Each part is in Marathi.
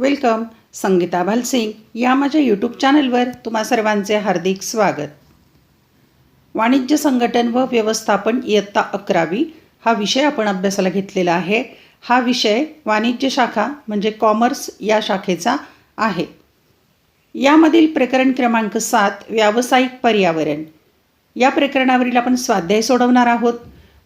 वेलकम संगीता भालसिंग या माझ्या यूट्यूब चॅनलवर तुम्हा सर्वांचे हार्दिक स्वागत. वाणिज्य संघटन व व्यवस्थापन इयत्ता अकरावी हा विषय आपण अभ्यासाला घेतलेला आहे. हा विषय वाणिज्य शाखा म्हणजे कॉमर्स या शाखेचा आहे. यामधील प्रकरण क्रमांक सात व्यावसायिक पर्यावरण. या प्रकरणावरील आपण स्वाध्याय सोडवणार आहोत.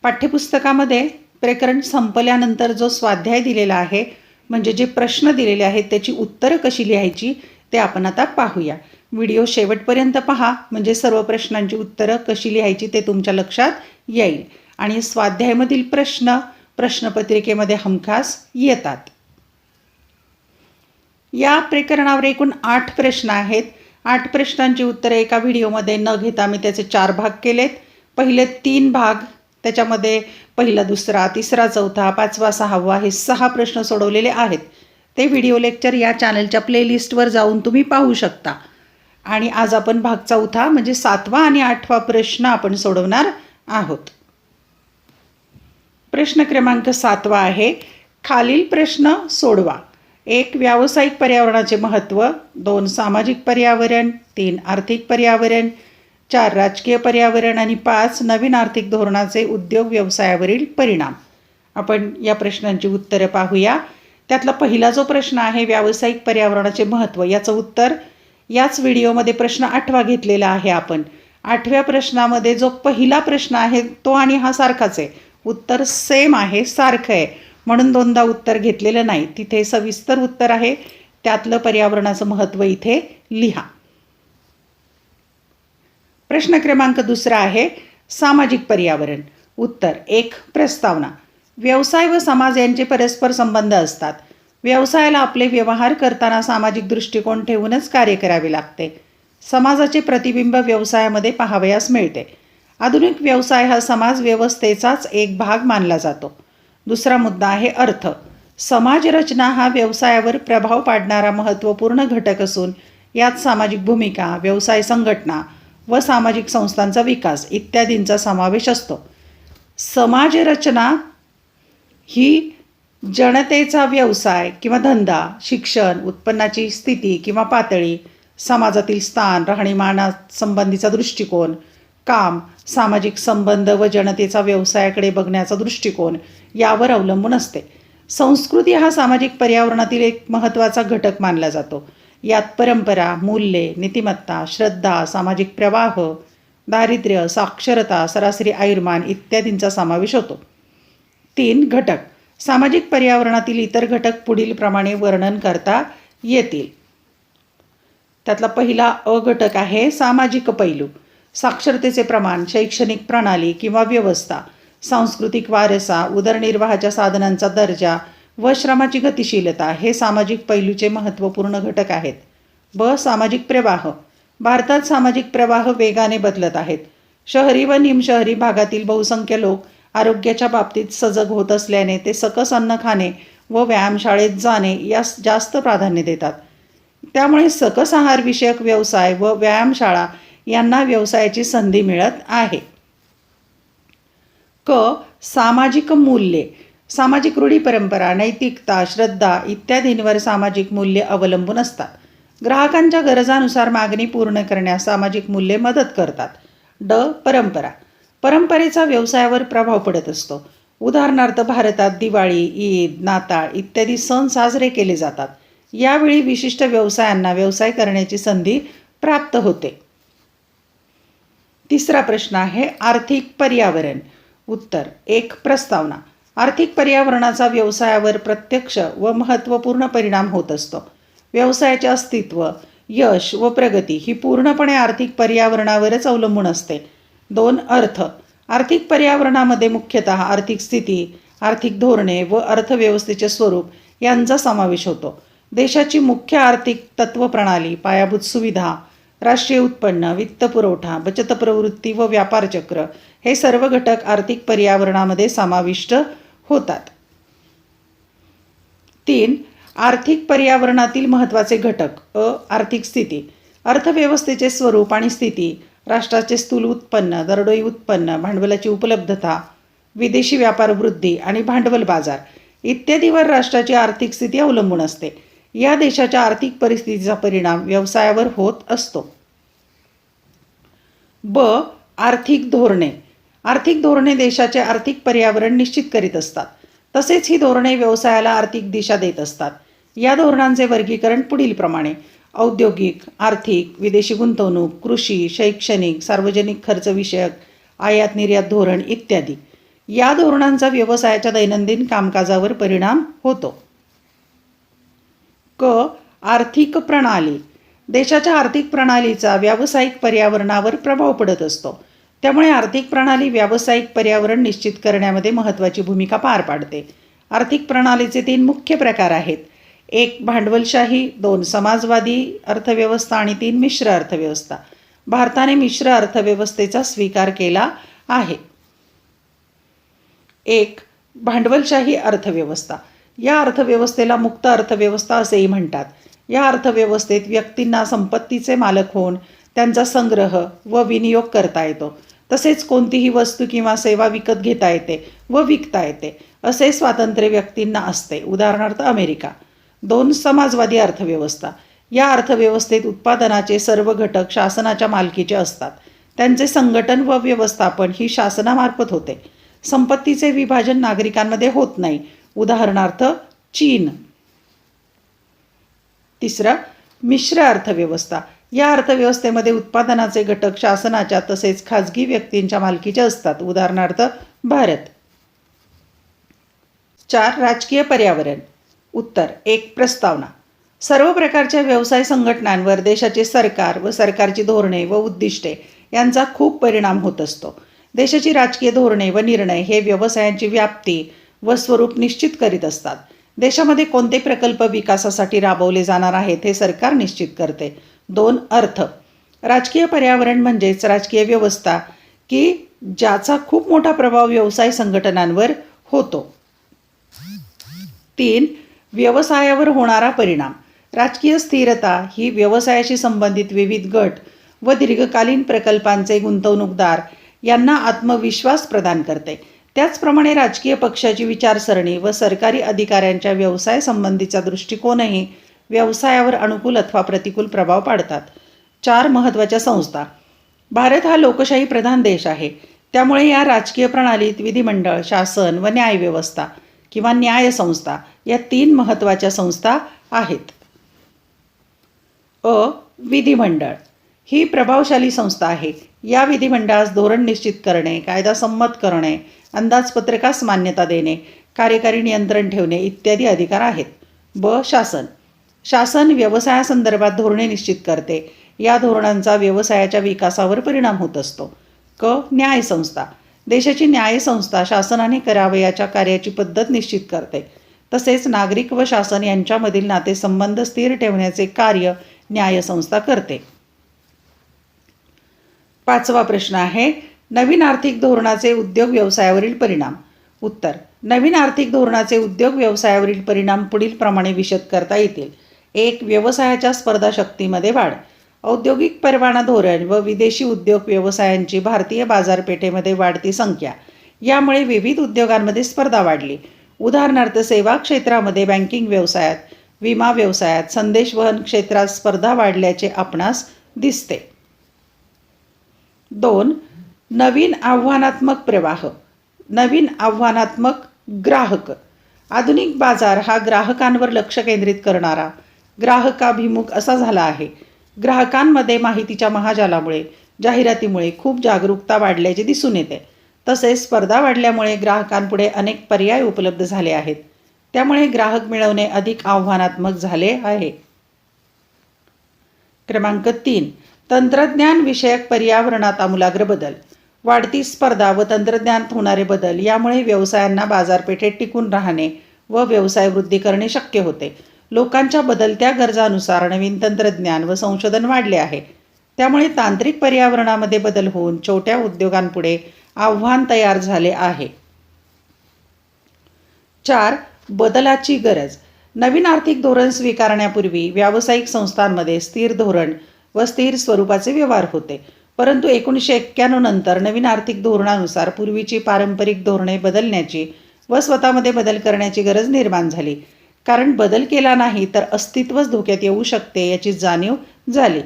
पाठ्यपुस्तकामध्ये प्रकरण संपल्यानंतर जो स्वाध्याय दिलेला आहे म्हणजे जे प्रश्न दिलेले आहेत त्याची उत्तरं कशी लिहायची ते आपण आता पाहूया. व्हिडिओ शेवटपर्यंत पहा म्हणजे सर्व प्रश्नांची उत्तरं कशी लिहायची ते तुमच्या लक्षात येईल. आणि स्वाध्यायमधील प्रश्न प्रश्नपत्रिकेमध्ये हमखास येतात. या प्रकरणावर एकूण आठ प्रश्न आहेत. आठ प्रश्नांची उत्तरं एका व्हिडिओमध्ये न घेता मी त्याचे चार भाग केलेत. पहिले तीन भाग त्याच्यामध्ये पहिला दुसरा तिसरा चौथा पाचवा सहावा हे सहा प्रश्न सोडवलेले आहेत. ते व्हिडिओ लेक्चर या चॅनलच्या प्लेलिस्टवर जाऊन तुम्ही पाहू शकता. आणि आज आपण भाग चौथा म्हणजे सातवा आणि आठवा प्रश्न आपण सोडवणार आहोत. प्रश्न क्रमांक सातवा आहे खालील प्रश्न सोडवा. एक व्यावसायिक पर्यावरणाचे महत्त्व. दोन सामाजिक पर्यावरण. तीन आर्थिक पर्यावरण. चार राजकीय पर्यावरण आणि पाच नवीन आर्थिक धोरणाचे उद्योग व्यवसायावरील परिणाम. आपण या प्रश्नांची उत्तरं पाहूया. त्यातला पहिला जो प्रश्न आहे व्यावसायिक पर्यावरणाचे महत्त्व याचं उत्तर याच व्हिडिओमध्ये प्रश्न आठवा घेतलेला आहे आपण. आठव्या प्रश्नामध्ये जो पहिला प्रश्न आहे तो आणि हा सारखाच आहे. उत्तर सेम आहे सारखं आहे. म्हणून दोनदा उत्तर घेतलेलं नाही. तिथे सविस्तर उत्तर आहे. त्यातलं पर्यावरणाचं महत्त्व इथे लिहा. प्रश्न क्रमांक दुसरा आहे सामाजिक पर्यावरण. उत्तर एक प्रस्तावना. व्यवसाय व समाज यांचे परस्पर संबंध असतात. व्यवसायाला आपले व्यवहार करताना सामाजिक दृष्टिकोन ठेवूनच कार्य करावे लागते. समाजाचे प्रतिबिंब व्यवसायामध्ये पाहावयास मिळते. आधुनिक व्यवसाय हा समाज व्यवस्थेचाच एक भाग मानला जातो. दुसरा मुद्दा आहे अर्थ. समाजरचना हा व्यवसायावर प्रभाव पाडणारा महत्त्वपूर्ण घटक असून यात सामाजिक भूमिका व्यवसाय संघटना व सामाजिक संस्थांचा विकास इत्यादींचा समावेश असतो. समाजरचना ही जनतेचा व्यवसाय किंवा धंदा शिक्षण उत्पन्नाची स्थिती किंवा पातळी समाजातील स्थान राहणीमानासंबंधीचा दृष्टिकोन काम सामाजिक संबंध व जनतेचा व्यवसायाकडे बघण्याचा दृष्टिकोन यावर अवलंबून असते. संस्कृती हा सामाजिक पर्यावरणातील एक महत्त्वाचा घटक मानला जातो. यात परंपरा मूल्ये नीतिमत्ता श्रद्धा सामाजिक प्रवाह दारिद्र्य साक्षरता सरासरी आयुर्मान इत्यादींचा समावेश होतो. तीन घटक. सामाजिक पर्यावरणातील इतर घटक पुढीलप्रमाणे वर्णन करता येतील. त्यातला पहिला अ घटक आहे सामाजिक पैलू. साक्षरतेचे प्रमाण शैक्षणिक प्रणाली किंवा व्यवस्था सांस्कृतिक वारसा उदरनिर्वाहाच्या साधनांचा दर्जा व श्रमाची गतिशीलता हे सामाजिक पैलूचे महत्त्वपूर्ण घटक आहेत. ब. सामाजिक प्रवाह. भारतात सामाजिक प्रवाह वेगाने बदलत आहेत. शहरी व निमशहरी भागातील बहुसंख्य लोक आरोग्याच्या बाबतीत सजग होत असल्याने ते सकस अन्न खाणे व व्यायामशाळेत जाणे यास जास्त प्राधान्य देतात. त्यामुळे सकस आहारविषयक व्यवसाय व व्यायामशाळा यांना व्यवसायाची संधी मिळत आहे. क. सामाजिक मूल्ये. सामाजिक रूढी परंपरा नैतिकता श्रद्धा इत्यादींवर सामाजिक मूल्ये अवलंबून असतात. ग्राहकांच्या गरजानुसार मागणी पूर्ण करण्यास सामाजिक मूल्ये मदत करतात. ड. परंपरा. परंपरेचा व्यवसायावर प्रभाव पडत असतो. उदाहरणार्थ भारतात दिवाळी ईद नाताळ इत्यादी सण साजरे केले जातात. यावेळी विशिष्ट व्यवसायांना व्यवसाय करण्याची संधी प्राप्त होते. तिसरा प्रश्न आहे आर्थिक पर्यावरण. उत्तर एक प्रस्तावना. आर्थिक पर्यावरणाचा व्यवसायावर प्रत्यक्ष व महत्त्वपूर्ण परिणाम होत असतो. व्यवसायाचे अस्तित्व यश व प्रगती ही पूर्णपणे आर्थिक पर्यावरणावरच अवलंबून असते. दोन अर्थ. आर्थिक पर्यावरणामध्ये मुख्यतः आर्थिक स्थिती आर्थिक धोरणे व अर्थव्यवस्थेचे स्वरूप यांचा समावेश होतो. देशाची मुख्य आर्थिक तत्त्वप्रणाली पायाभूत सुविधा राष्ट्रीय उत्पन्न वित्तपुरवठा बचत प्रवृत्ती व व्यापारचक्र हे सर्व घटक आर्थिक पर्यावरणामध्ये समाविष्ट होतात. तीन आर्थिक पर्यावरणातील महत्त्वाचे घटक. अ आर्थिक स्थिती. अर्थव्यवस्थेचे स्वरूप आणि स्थिती राष्ट्राचे स्थूल उत्पन्न दरडोई उत्पन्न भांडवलाची उपलब्धता विदेशी व्यापार वृद्धी आणि भांडवल बाजार इत्यादीवर राष्ट्राची आर्थिक स्थिती अवलंबून असते. या देशाच्या आर्थिक परिस्थितीचा परिणाम व्यवसायावर होत असतो. ब आर्थिक धोरणे. आर्थिक धोरणे देशाचे आर्थिक पर्यावरण निश्चित करीत असतात. तसेच ही धोरणे व्यवसायाला आर्थिक दिशा देत असतात. या धोरणांचे वर्गीकरण पुढीलप्रमाणे. औद्योगिक आर्थिक विदेशी गुंतवणूक कृषी शैक्षणिक सार्वजनिक खर्च विषयक आयात निर्यात धोरण इत्यादी. या धोरणांचा व्यवसायाच्या दैनंदिन कामकाजावर परिणाम होतो. क. आर्थिक प्रणाली. देशाच्या आर्थिक प्रणालीचा व्यावसायिक पर्यावरणावर प्रभाव पडत असतो. त्यामुळे आर्थिक प्रणाली व्यावसायिक पर्यावरण निश्चित करण्यामध्ये महत्त्वाची भूमिका पार पाडते. आर्थिक प्रणालीचे तीन मुख्य प्रकार आहेत. एक भांडवलशाही दोन समाजवादी अर्थव्यवस्था आणि तीन मिश्र अर्थव्यवस्था. भारताने मिश्र अर्थव्यवस्थेचा स्वीकार केला आहे. एक भांडवलशाही अर्थव्यवस्था. या अर्थव्यवस्थेला मुक्त अर्थव्यवस्था असेही म्हणतात. या अर्थव्यवस्थेत व्यक्तींना संपत्तीचे मालक होऊन त्यांचा संग्रह व विनियोग करता येतो. तसेच कोणतीही वस्तू किंवा सेवा विकत घेता येते व विकता येते असे स्वातंत्र्य व्यक्तींना असते. उदाहरणार्थ अमेरिका. दोन समाजवादी अर्थव्यवस्था. या अर्थव्यवस्थेत उत्पादनाचे सर्व घटक शासनाच्या मालकीचे असतात. त्यांचे संघटन व व्यवस्थापन ही शासनामार्फत होते. संपत्तीचे विभाजन नागरिकांमध्ये होत नाही. उदाहरणार्थ चीन. तिसरं मिश्र अर्थव्यवस्था. या अर्थव्यवस्थेमध्ये उत्पादनाचे घटक शासनाच्या तसेच खाजगी व्यक्तींच्या मालकीचे असतात. उदाहरणार्थ भारत. चार राजकीय पर्यावरण. उत्तर एक प्रस्तावना. सर्व प्रकारच्या व्यवसाय संघटनांवर देशाचे सरकार व सरकारची धोरणे व उद्दिष्टे यांचा खूप परिणाम होत असतो. देशाची राजकीय धोरणे व निर्णय हे व्यवसायांची व्याप्ती व स्वरूप निश्चित करीत असतात. देशामध्ये कोणते प्रकल्प विकासासाठी राबवले जाणार आहेत हे सरकार निश्चित करते. दोन अर्थ. राजकीय पर्यावरण म्हणजेच राजकीय व्यवस्था की ज्याचा खूप मोठा प्रभाव व्यवसाय संघटनांवर होतो. तीन व्यवसायावर होणारा परिणाम. राजकीय स्थिरता ही व्यवसायाशी संबंधित विविध गट व दीर्घकालीन प्रकल्पांचे गुंतवणूकदार यांना आत्मविश्वास प्रदान करते. त्याचप्रमाणे राजकीय पक्षाची विचारसरणी व सरकारी अधिकाऱ्यांच्या व्यवसाय संबंधीचा दृष्टिकोनही व्यवसायावर अनुकूल अथवा प्रतिकूल प्रभाव पाडतात. चार महत्त्वाच्या संस्था. भारत हा लोकशाही प्रधान देश आहे. त्यामुळे या राजकीय प्रणालीत विधिमंडळ शासन व न्यायव्यवस्था किंवा न्यायसंस्था या तीन महत्त्वाच्या संस्था आहेत. अ. विधिमंडळ. ही प्रभावशाली संस्था आहे. या विधिमंडळास धोरण निश्चित करणे कायदा संमत करणे अंदाजपत्रकास मान्यता देणे कार्यकारी नियंत्रण ठेवणे इत्यादी अधिकार आहेत. ब. शासन. शासन व्यवसायासंदर्भात धोरणे निश्चित करते. या धोरणांचा व्यवसायाच्या विकासावर परिणाम होत असतो. क. न्यायसंस्था. देशाची न्यायसंस्था शासनाने करावयाच्या कार्याची पद्धत निश्चित करते. तसेच नागरिक व शासन यांच्यामधील नातेसंबंध स्थिर ठेवण्याचे कार्य न्यायसंस्था करते. पाचवा प्रश्न आहे नवीन आर्थिक धोरणाचे उद्योग व्यवसायावरील परिणाम. उत्तर नवीन आर्थिक धोरणाचे उद्योग व्यवसायावरील परिणाम पुढील प्रमाणे विशद करता येतील. एक व्यवसायाच्या स्पर्धा शक्तीमध्ये वाढ. औद्योगिक परवाना धोरण व विदेशी उद्योग व्यवसायांची भारतीय बाजारपेठेमध्ये वाढती संख्या. यामुळे विविध उद्योगांमध्ये स्पर्धा वाढली. उदाहरणार्थ सेवा क्षेत्रामध्ये बँकिंग व्यवसायात विमा व्यवसायात संदेशवहन क्षेत्रात स्पर्धा वाढल्याचे आपणास दिसते. दोन नवीन आव्हानात्मक प्रवाह. नवीन आव्हानात्मक ग्राहक. आधुनिक बाजार हा ग्राहकांवर लक्ष केंद्रित करणारा ग्राहकाभिमुख असा झाला आहे. ग्राहकांमध्ये माहितीच्या महाजालामुळे जाहिरातीमुळे खूप जागरूकता वाढल्याचे दिसून येते. तसेच स्पर्धा वाढल्यामुळे ग्राहकांपुढे अनेक पर्याय उपलब्ध झाले आहेत. त्यामुळे ग्राहक मिळवणे अधिक आव्हानात्मक झाले आहे. क्रमांक तीन. तंत्रज्ञान विषयक पर्यावरणात आमूलाग्र बदल. वाढती स्पर्धा व तंत्रज्ञानात होणारे बदल यामुळे व्यवसायांना बाजारपेठेत टिकून राहणे व व्यवसाय वृद्धी करणे शक्य होते. लोकांच्या बदलत्या गरजानुसार नवीन तंत्रज्ञान व संशोधन वाढले आहे. त्यामुळे तांत्रिक पर्यावरणामध्ये बदल होऊन छोट्या उद्योगांपुढे आव्हान तयार झाले आहे. चार बदलाची गरज. नवीन आर्थिक धोरण स्वीकारण्यापूर्वी व्यावसायिक संस्थांमध्ये स्थिर धोरण व स्थिर स्वरूपाचे व्यवहार होते. परंतु एकोणीसशे एक्क्याण्णव नंतर नवीन आर्थिक धोरणानुसार पूर्वीची पारंपरिक धोरणे बदलण्याची व स्वतःमध्ये बदल करण्याची गरज निर्माण झाली. कारण बदल केला नाही तर अस्तित्वच धोक्यात येऊ शकते याची जाणीव झाली.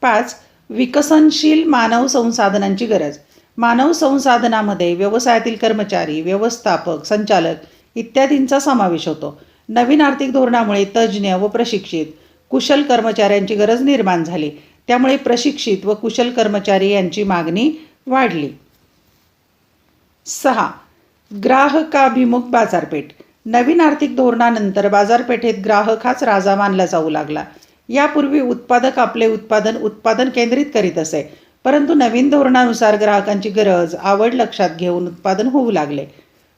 पाच विकसनशील मानव संसाधनांची गरज. मानव संसाधनामध्ये व्यवसायातील कर्मचारी व्यवस्थापक संचालक इत्यादींचा समावेश होतो. नवीन आर्थिक धोरणामुळे तज्ज्ञ व प्रशिक्षित कुशल कर्मचाऱ्यांची गरज निर्माण झाली. त्यामुळे प्रशिक्षित व कुशल कर्मचारी यांची मागणी वाढली. सहा ग्राहकाभिमुख बाजारपेठ. नवीन आर्थिक धोरणानंतर बाजारपेठेत ग्राहक हाच राजा मानला जाऊ लागला. यापूर्वी उत्पादक आपले उत्पादन उत्पादन केंद्रित करीत असे. परंतु नवीन धोरणानुसार ग्राहकांची गरज आवड लक्षात घेऊन उत्पादन होऊ लागले.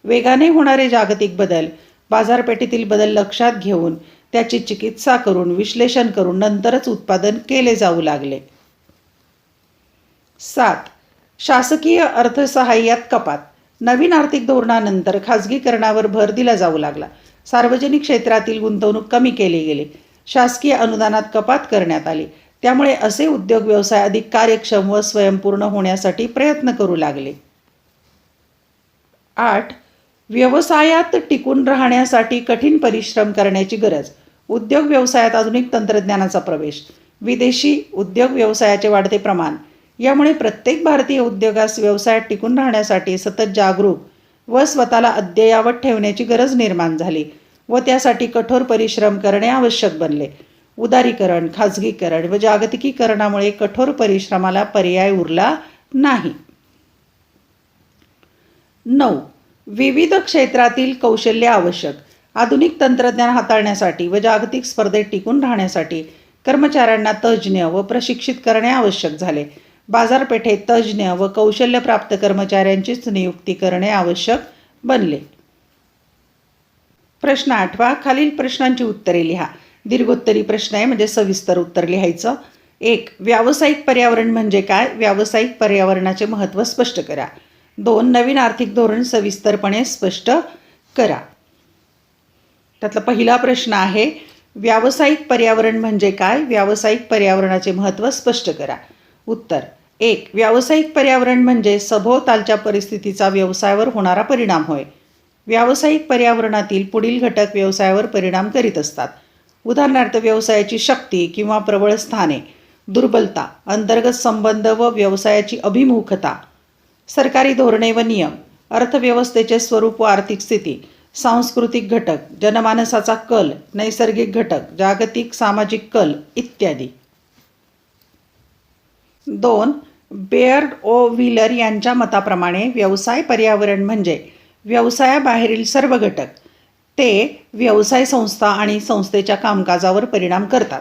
वेगाने होणारे जागतिक बदल बाजारपेठेतील बदल लक्षात घेऊन त्याची चिकित्सा करून विश्लेषण करून नंतरच उत्पादन केले जाऊ लागले. सात. शासकीय अर्थसहाय्यात कपात. नवीन आर्थिक धोरणानंतर खाजगीकरणावर भर दिला जाऊ लागला. सार्वजनिक क्षेत्रातील गुंतवणूक कमी केली गेली. शासकीय अनुदानात कपात करण्यात आली. त्यामुळे असे उद्योग व्यवसाय अधिक कार्यक्षम व स्वयंपूर्ण होण्यासाठी प्रयत्न करू लागले. आठ. व्यवसायात टिकून राहण्यासाठी कठीण परिश्रम करण्याची गरज. उद्योग व्यवसायात आधुनिक तंत्रज्ञानाचा प्रवेश. विदेशी उद्योग व्यवसायाचे वाढते प्रमाण. यामुळे प्रत्येक भारतीय उद्योगास व्यवसायात टिकून राहण्यासाठी सतत जागरूक व स्वतःला अद्ययावत ठेवण्याची गरज निर्माण झाली व त्यासाठी कठोर परिश्रम करणे आवश्यक बनले. उदारीकरण खाजगीकरण व जागतिकीकरणामुळे कठोर परिश्रमाला पर्याय उरला नाही. नऊ. विविध क्षेत्रातील कौशल्य आवश्यक. आधुनिक तंत्रज्ञान हाताळण्यासाठी व जागतिक स्पर्धेत टिकून राहण्यासाठी कर्मचाऱ्यांना तज्ज्ञ व प्रशिक्षित करणे आवश्यक झाले. बाजारपेठेत तज्ज्ञ व कौशल्यप्राप्त कर्मचाऱ्यांचीच नियुक्ती करणे आवश्यक बनले. प्रश्न आठवा खालील प्रश्नांची उत्तरे लिहा. दीर्घोत्तरी प्रश्न आहे म्हणजे सविस्तर उत्तर लिहायचं. एक व्यावसायिक पर्यावरण म्हणजे काय? व्यावसायिक पर्यावरणाचे महत्त्व स्पष्ट करा. दोन नवीन आर्थिक धोरण सविस्तरपणे स्पष्ट करा. त्यातला पहिला प्रश्न आहे व्यावसायिक पर्यावरण म्हणजे काय? व्यावसायिक पर्यावरणाचे महत्त्व स्पष्ट करा. उत्तर. एक व्यावसायिक पर्यावरण म्हणजे सभोवतालच्या परिस्थितीचा व्यवसायावर होणारा परिणाम होय. व्यावसायिक पर्यावरणातील पुढील घटक व्यवसायावर परिणाम करीत असतात. उदाहरणार्थ व्यवसायाची शक्ती किंवा प्रबळ स्थाने दुर्बलता अंतर्गत संबंध व व्यवसायाची अभिमुखता सरकारी धोरणे व नियम अर्थव्यवस्थेचे स्वरूप व आर्थिक स्थिती सांस्कृतिक घटक जनमानसाचा कल नैसर्गिक घटक जागतिक सामाजिक कल इत्यादी. दोन बेअर्ड ओ व्हीलर यांच्या मताप्रमाणे व्यवसाय पर्यावरण म्हणजे व्यवसायाबाहेरील सर्व घटक. ते व्यवसाय संस्था आणि संस्थेच्या कामकाजावर परिणाम करतात.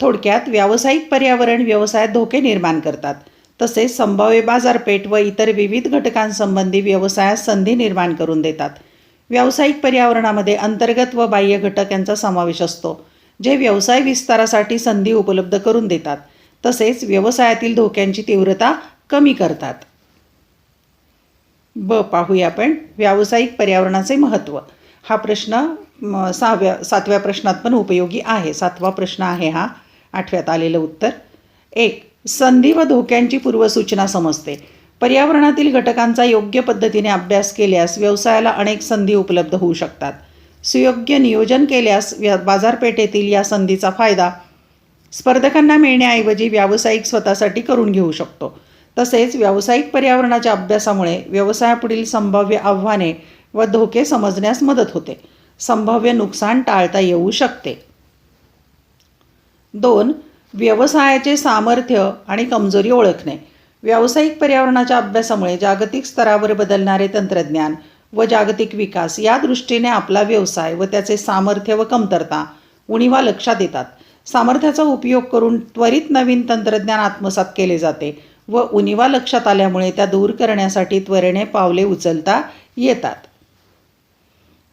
थोडक्यात व्यावसायिक पर्यावरण व्यवसायात धोके निर्माण करतात. तसेच संभाव्य बाजारपेठ व इतर विविध घटकांसंबंधी व्यवसायात संधी निर्माण करून देतात. व्यावसायिक पर्यावरणामध्ये अंतर्गत व बाह्य घटक यांचा समावेश असतो जे व्यवसाय विस्तारासाठी संधी उपलब्ध करून देतात. तसेच व्यवसायातील धोक्यांची तीव्रता कमी करतात. ब पाहूया आपण व्यावसायिक पर्यावरणाचे महत्त्व. हा प्रश्न सहाव्या सातव्या प्रश्नात पण उपयोगी आहे. सातवा प्रश्न आहे हा. आठव्यात आलेलं उत्तर. एक संधी व धोक्यांची पूर्वसूचना समजते. पर्यावरणातील घटकांचा योग्य पद्धतीने अभ्यास केल्यास व्यवसायाला अनेक संधी उपलब्ध होऊ शकतात. सुयोग्य नियोजन केल्यास व्या बाजारपेठेतील या संधीचा फायदा स्पर्धकांना मिळण्याऐवजी व्यावसायिक स्वतःसाठी करून घेऊ शकतो. तसेच व्यावसायिक पर्यावरणाच्या अभ्यासामुळे व्यवसायापुढील संभाव्य आव्हाने व धोके समजण्यास मदत होते. संभाव्य नुकसान टाळता येऊ शकते. दोन व्यवसायाचे सामर्थ्य आणि कमजोरी ओळखणे. व्यावसायिक पर्यावरणाच्या अभ्यासामुळे जागतिक स्तरावर बदलणारे तंत्रज्ञान व जागतिक विकास या दृष्टीने आपला व्यवसाय व त्याचे सामर्थ्य व कमतरता उणीवा लक्षात येतात. सामर्थ्याचा उपयोग करून त्वरित नवीन तंत्रज्ञान आत्मसात केले जाते व उनिवा लक्षात आल्यामुळे त्या दूर करण्यासाठी त्वरेने पावले उचलता येतात.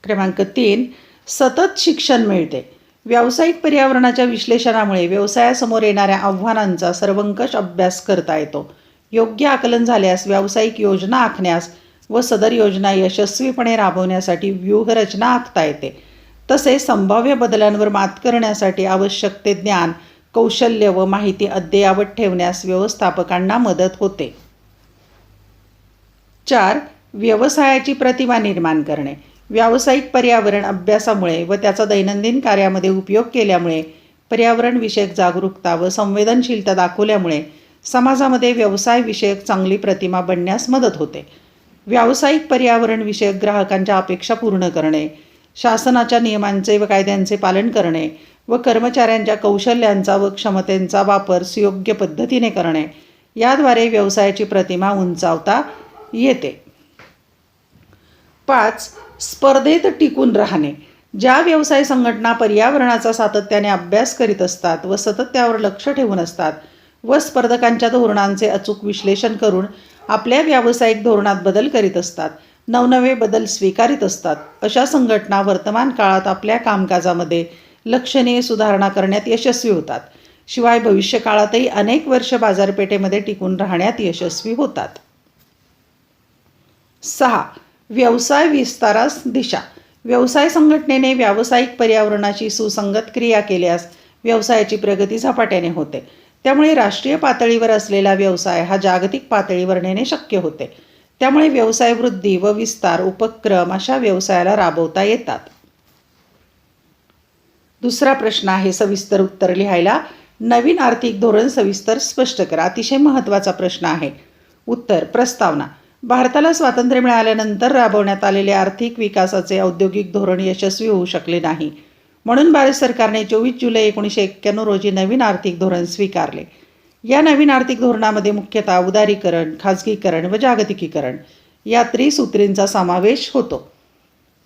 क्रमांक तीन सतत शिक्षण मिळते. व्यावसायिक पर्यावरणाच्या विश्लेषणामुळे व्यवसायासमोर येणाऱ्या आव्हानांचा सर्वंकष अभ्यास करता येतो. योग्य आकलन झाल्यास व्यावसायिक योजना आखण्यास व सदर योजना यशस्वीपणे राबवण्यासाठी व्यूहरचना आखता येते. तसेच संभाव्य बदलांवर मात करण्यासाठी आवश्यक ते ज्ञान कौशल्य व माहिती अद्ययावत ठेवण्यास व्यवस्थापकांना मदत होते. चार व्यवसायाची प्रतिमा निर्माण करणे. व्यावसायिक पर्यावरण अभ्यासामुळे व त्याचा दैनंदिन कार्यामध्ये उपयोग केल्यामुळे पर्यावरणविषयक जागरूकता व संवेदनशीलता दाखवल्यामुळे समाजामध्ये व्यवसायविषयक चांगली प्रतिमा बनण्यास मदत होते. व्यावसायिक पर्यावरणविषयक ग्राहकांच्या अपेक्षा पूर्ण करणे. शासनाच्या नियमांचे व कायद्यांचे पालन करणे व कर्मचाऱ्यांच्या कौशल्यांचा व क्षमतेचा वापर सुयोग्य पद्धतीने करणे याद्वारे व्यवसायाची प्रतिमा उंचावता येते. पाच स्पर्धेत टिकून राहणे. ज्या व्यवसाय संघटना पर्यावरणाचा सातत्याने अभ्यास करीत असतात व सतत त्यावर लक्ष ठेवून असतात व स्पर्धकांच्या धोरणांचे अचूक विश्लेषण करून आपल्या व्यावसायिक धोरणात बदल करीत असतात नवनवे बदल स्वीकारित असतात. अशा संघटना वर्तमान काळात आपल्या कामकाजामध्ये लक्षणीय सुधारणा करण्यात यशस्वी होतात. शिवाय भविष्यकाळातही अनेक वर्ष बाजारपेठेमध्ये टिकून राहण्यात यशस्वी होतात. सहा. व्यवसाय विस्तारास दिशा. व्यवसाय संघटनेने व्यावसायिक पर्यावरणाची सुसंगत क्रिया केल्यास व्यवसायाची प्रगती झपाट्याने होते. त्यामुळे राष्ट्रीय पातळीवर असलेला व्यवसाय हा जागतिक पातळीवर नेणे शक्य होते. त्यामुळे व्यवसाय वृद्धी व विस्तार उपक्रम अशा व्यवसायाला राबवता येतात. दुसरा प्रश्न आहे सविस्तर उत्तर लिहायला. नवीन आर्थिक धोरण सविस्तर स्पष्ट करा. अतिशय महत्त्वाचा प्रश्न आहे. उत्तर प्रस्तावना. भारताला स्वातंत्र्य मिळाल्यानंतर राबवण्यात आलेले आर्थिक विकासाचे औद्योगिक धोरण यशस्वी होऊ शकले नाही. म्हणून भारत सरकारने चोवीस जुलै एकोणीसशे एक्क्याण्णव रोजी नवीन आर्थिक धोरण स्वीकारले. या नवीन आर्थिक धोरणामध्ये मुख्यतः उदारीकरण खाजगीकरण व जागतिकीकरण या त्रिसूत्रींचा समावेश होतो.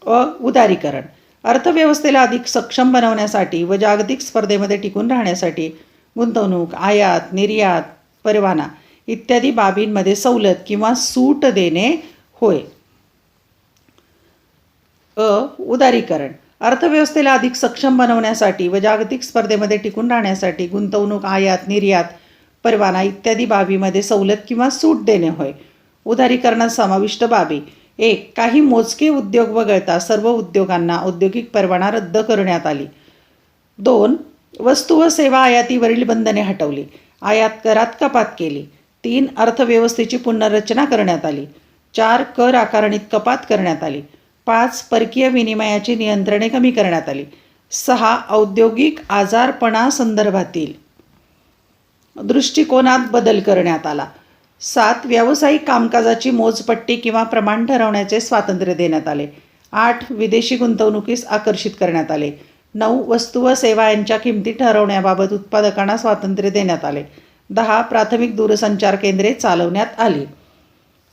अ उदारीकरण. अर्थव्यवस्थेला अधिक सक्षम बनवण्यासाठी व जागतिक स्पर्धेमध्ये टिकून राहण्यासाठी गुंतवणूक आयात निर्यात परवाना इत्यादी बाबींमध्ये सवलत किंवा सूट देणे होय. अ उदारीकरण. अर्थव्यवस्थेला अधिक सक्षम बनवण्यासाठी व जागतिक स्पर्धेमध्ये टिकून राहण्यासाठी गुंतवणूक आयात निर्यात परवाना इत्यादी बाबीमध्ये सवलत किंवा सूट देणे होय. उदारीकरणात समाविष्ट बाबी. एक काही मोजके उद्योग वगळता सर्व उद्योगांना औद्योगिक परवाना रद्द करण्यात आली. दोन वस्तू व सेवा आयातीवरील बंधने हटवली. आयात करात कपात केली. तीन अर्थव्यवस्थेची पुनर्रचना करण्यात आली. चार कर आकारणीत कपात करण्यात आली. पाच परकीय विनिमयाची नियंत्रणे कमी करण्यात आली. सहा औद्योगिक आजारपणासंदर्भातील दृष्टिकोनात बदल करण्यात आला. सात व्यावसायिक कामकाजाची मोजपट्टी किंवा प्रमाण ठरवण्याचे स्वातंत्र्य देण्यात आले. आठ विदेशी गुंतवणुकीस आकर्षित करण्यात आले. नऊ वस्तू व सेवा यांच्या किमती ठरवण्याबाबत उत्पादकांना स्वातंत्र्य देण्यात आले. दहा प्राथमिक दूरसंचार केंद्रे चालवण्यात आली.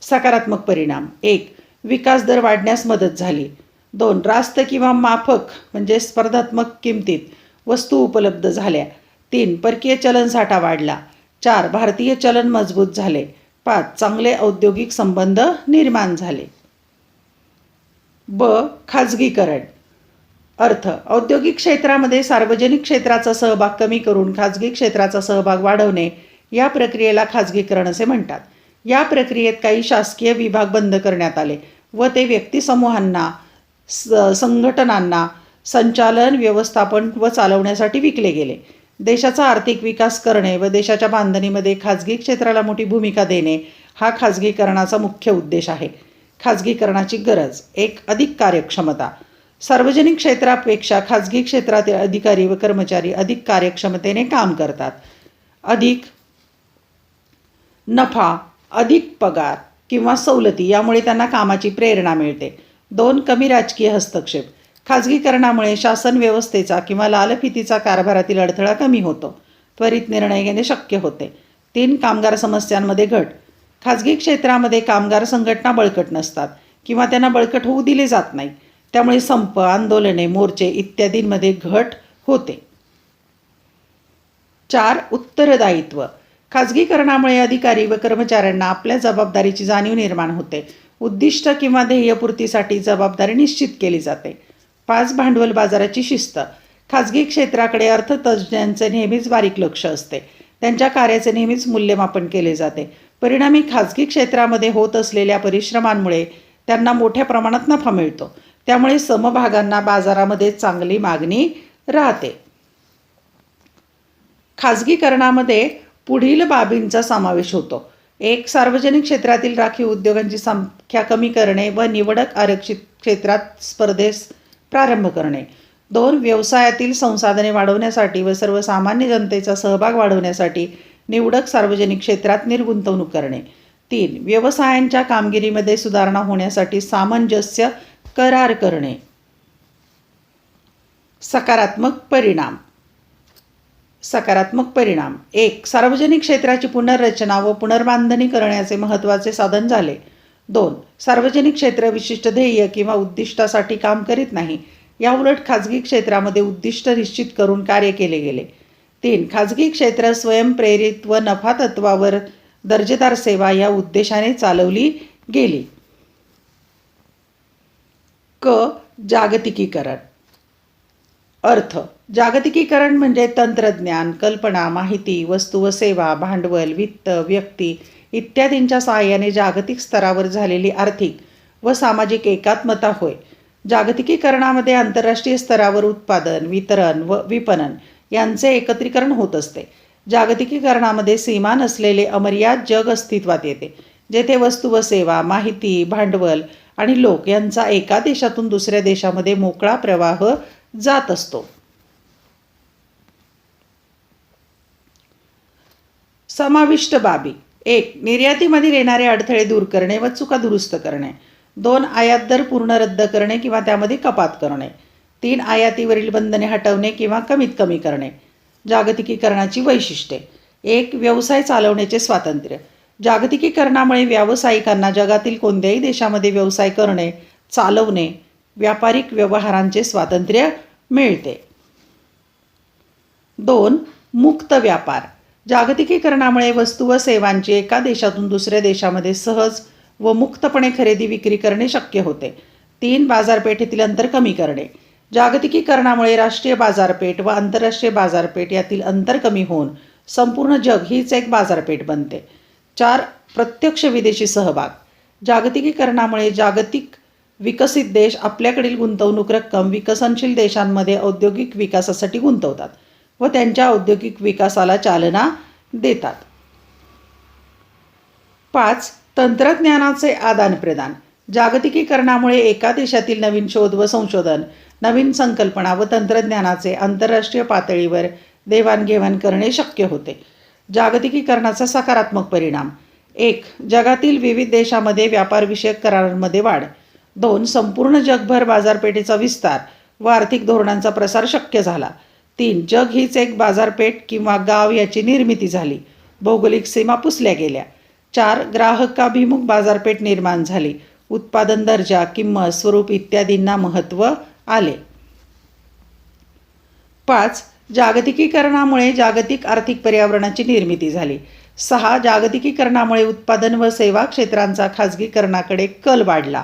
सकारात्मक परिणाम. एक विकास दर वाढण्यास मदत झाली. दोन रास्त किंवा माफक म्हणजे स्पर्धात्मक किमतीत वस्तू उपलब्ध झाल्या. तीन परकीय चलन साठा वाढला. चार भारतीय चलन मजबूत झाले. पाच चांगले औद्योगिक संबंध निर्माण झाले. ब खाजगीकरण. अर्थ औद्योगिक क्षेत्रामध्ये सार्वजनिक क्षेत्राचा सहभाग कमी करून खाजगी क्षेत्राचा सहभाग वाढवणे या प्रक्रियेला खाजगीकरण असे म्हणतात. या प्रक्रियेत काही शासकीय विभाग बंद करण्यात आले व ते व्यक्तिसमूहांना स संघटनांना संचालन व्यवस्थापन व चालवण्यासाठी विकले गेले. देशाचा आर्थिक विकास करणे व देशाच्या बांधणीमध्ये खाजगी क्षेत्राला मोठी भूमिका देणे हा खाजगीकरणाचा मुख्य उद्देश आहे. खाजगीकरणाची गरज एक अधिक कार्यक्षमता. सार्वजनिक क्षेत्रापेक्षा खाजगी क्षेत्रातील अधिकारी व कर्मचारी अधिक कार्यक्षमतेने काम करतात. अधिक नफा अधिक पगार किंवा सवलती यामुळे त्यांना कामाची प्रेरणा मिळते. दोन कमी राजकीय हस्तक्षेप. खाजगीकरणामुळे शासन व्यवस्थेचा किंवा लालफितीचा कारभारातील अडथळा कमी होतो. त्वरित निर्णय घेणे शक्य होते. तीन कामगार समस्यांमध्ये घट. खाजगी क्षेत्रामध्ये कामगार संघटना बळकट नसतात किंवा त्यांना बळकट होऊ दिले जात नाही. त्यामुळे संप आंदोलने मोर्चे इत्यादींमध्ये घट होते. चार उत्तरदायित्व. खाजगीकरणामुळे अधिकारी व कर्मचाऱ्यांना आपल्या जबाबदारीची जाणीव निर्माण होते. उद्दिष्ट किंवा ध्येयपूर्तीसाठी जबाबदारी निश्चित केली जाते. पाच भांडवल बाजाराची शिस्त. खाजगी क्षेत्राकडे अर्थतज्ज्ञांचे नेहमीच बारीक लक्ष असते. त्यांच्या कार्याचे नेहमीच मूल्यमापन केले जाते. परिणामी खाजगी क्षेत्रामध्ये होत असलेल्या परिश्रमांमुळे त्यांना मोठ्या प्रमाणात नफा मिळतो. त्यामुळे समभागांना बाजारामध्ये चांगली मागणी राहते. खाजगीकरणामध्ये पुढील बाबींचा समावेश होतो. एक सार्वजनिक क्षेत्रातील राखीव उद्योगांची संख्या कमी करणे व निवडक आरक्षित क्षेत्रात स्पर्धेस प्रारंभ करणे. दोन व्यवसायातील संसाधने वाढवण्यासाठी व सर्वसामान्य जनतेचा सहभाग वाढवण्यासाठी निवडक सार्वजनिक क्षेत्रात निर्गुंतवणूक करणे. तीन व्यवसायांच्या कामगिरीमध्ये सुधारणा होण्यासाठी सामंजस्य करार करणे. सकारात्मक परिणाम. सकारात्मक परिणाम. एक सार्वजनिक क्षेत्राची पुनर्रचना व पुनर्बांधणी करण्याचे महत्त्वाचे साधन झाले. दोन सार्वजनिक क्षेत्र विशिष्ट ध्येय किंवा उद्दिष्टासाठी काम करीत नाही याउलट खाजगी क्षेत्रामध्ये उद्दिष्ट निश्चित करून कार्य केले गेले. तीन खाजगी क्षेत्र स्वयंप्रेरित व नफा तत्वावर दर्जेदार सेवा या उद्देशाने चालवली गेली. क जागतिकीकरण. अर्थ जागतिकीकरण म्हणजे तंत्रज्ञान कल्पना माहिती वस्तू व सेवा भांडवल वित्त व्यक्ती इत्यादींच्या सहाय्याने जागतिक स्तरावर झालेली आर्थिक व सामाजिक एकात्मता होय. जागतिकीकरणामध्ये आंतरराष्ट्रीय स्तरावर उत्पादन वितरण व विपणन यांचे एकत्रीकरण होत असते. जागतिकीकरणामध्ये सीमा नसलेले अमर्याद जग अस्तित्वात येते जेथे वस्तू व सेवा माहिती भांडवल आणि लोक यांचा एका देशातून दुसऱ्या देशामध्ये मोकळा प्रवाह जात असतो. समाविष्ट बाबी. एक निर्यातीमध्ये येणारे अडथळे दूर करणे व चुका दुरुस्त करणे. दोन आयात दर पूर्ण रद्द करणे किंवा त्यामध्ये कपात करणे. तीन आयातीवरील बंधने हटवणे किंवा कमीत कमी करणे. जागतिकीकरणाची वैशिष्ट्ये. एक व्यवसाय चालवण्याचे स्वातंत्र्य. जागतिकीकरणामुळे व्यावसायिकांना जगातील कोणत्याही देशामध्ये व्यवसाय करणे चालवणे व्यापारिक व्यवहारांचे स्वातंत्र्य मिळते. दोन मुक्त व्यापार. जागतिकीकरणामुळे वस्तू व सेवांची एका देशातून दुसऱ्या देशामध्ये सहज व मुक्तपणे खरेदी विक्री करणे शक्य होते. तीन बाजारपेठेतील अंतर कमी करणे. जागतिकीकरणामुळे राष्ट्रीय बाजारपेठ व आंतरराष्ट्रीय बाजारपेठ यातील अंतर कमी होऊन संपूर्ण जग हीच एक बाजारपेठ बनते. चार प्रत्यक्ष विदेशी सहभाग. जागतिकीकरणामुळे जागतिक विकसित देश आपल्याकडील गुंतवणूक रक्कम विकसनशील देशांमध्ये औद्योगिक विकासासाठी गुंतवतात. व त्यांच्या औद्योगिक विकासाला चालना देतात. पाच तंत्रज्ञानाचे आदानप्रदान जागतिकीकरणामुळे एका देशातील नवीन शोध व संशोधन नवीन संकल्पना व तंत्रज्ञानाचे आंतरराष्ट्रीय पातळीवर देवाणघेवाण करणे शक्य होते. जागतिकीकरणाचा सकारात्मक परिणाम. एक जगातील विविध देशामध्ये व्यापारविषयक करारांमध्ये वाढ. दोन संपूर्ण जगभर बाजारपेठेचा विस्तार व आर्थिक धोरणांचा प्रसार शक्य झाला. तीन जग हीच एक बाजारपेठ किंवा गाव याची निर्मिती झाली. भौगोलिक सीमा पुसल्या गेल्या. चार ग्राहकाभिमुख बाजारपेठ निर्माण झाली. उत्पादन दर्जा किंमत स्वरूप इत्यादींना महत्त्व आले. पाच जागतिकीकरणामुळे जागतिक आर्थिक पर्यावरणाची निर्मिती झाली. सहा जागतिकीकरणामुळे उत्पादन व सेवा क्षेत्रांचा खाजगीकरणाकडे कल वाढला.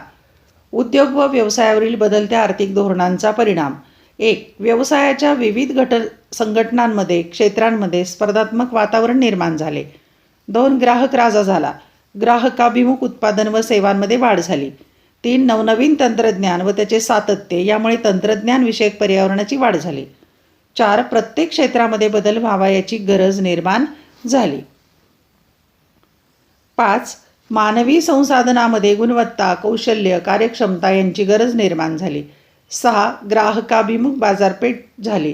उद्योग व व्यवसायावरील बदलत्या आर्थिक धोरणांचा परिणाम. एक व्यवसायाच्या विविध घट संघटनांमध्ये क्षेत्रांमध्ये स्पर्धात्मक वातावरण निर्माण झाले. दोन ग्राहक राजा झाला. ग्राहकाभिमुख उत्पादन व सेवांमध्ये वाढ झाली. तीन नवनवीन तंत्रज्ञान व त्याचे सातत्य यामुळे तंत्रज्ञानविषयक पर्यावरणाची वाढ झाली. चार प्रत्येक क्षेत्रामध्ये बदल व्हावा याची गरज निर्माण झाली. पाच मानवी संसाधनामध्ये गुणवत्ता कौशल्य कार्यक्षमता यांची गरज निर्माण झाली. सहा ग्राहकाभिमुख बाजारपेठ झाली.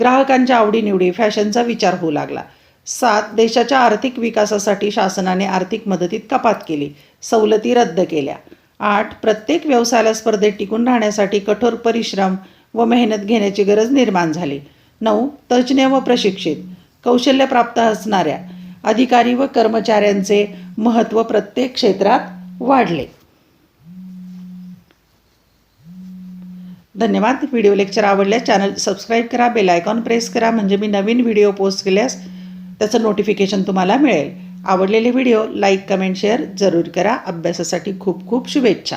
ग्राहकांच्या आवडीनिवडी फॅशनचा विचार होऊ लागला. सात देशाच्या आर्थिक विकासासाठी शासनाने आर्थिक मदतीत कपात केली. सवलती रद्द केल्या. आठ प्रत्येक व्यवसायाला स्पर्धेत टिकून राहण्यासाठी कठोर परिश्रम व मेहनत घेण्याची गरज निर्माण झाली. नऊ तज्ज्ञ व प्रशिक्षित. कौशल्यप्राप्त असणाऱ्या अधिकारी व कर्मचाऱ्यांचे महत्त्व प्रत्येक क्षेत्रात वाढले. धन्यवाद. व्हिडिओ लेक्चर आवडल्यास चॅनल सबस्क्राईब करा बेल आयकॉन प्रेस करा. म्हणजे मी नवीन व्हिडिओ पोस्ट केल्यास त्याचं नोटिफिकेशन तुम्हाला मिळेल. आवडलेले व्हिडिओ लाईक कमेंट शेअर जरूर करा. अभ्यासासाठी खूप खूप शुभेच्छा.